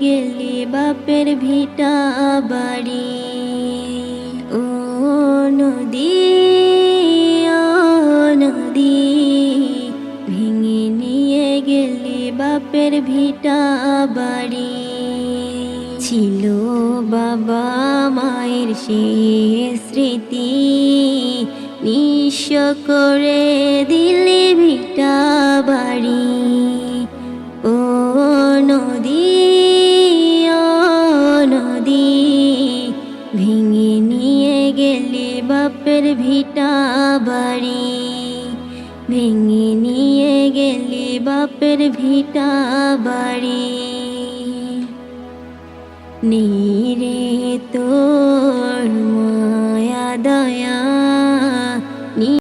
গেলি বাপের ভিটা বাড়ি। ও নদী ও নদী, ভেঙে নিয়ে গেলি বাপের ভিটা বাড়ি। ছিল বাবা মায়ের সে স্মৃতি, নিঃস্ব করে দিলে ভিটা বাড়ি। ও নদী ভেঙে নিয়ে গেলে বাপের ভিটা বাড়ি। ভেঙে নিয়ে গেলে বাপের ভিটা বাড়ি। নীরে তোর মায়া দয়া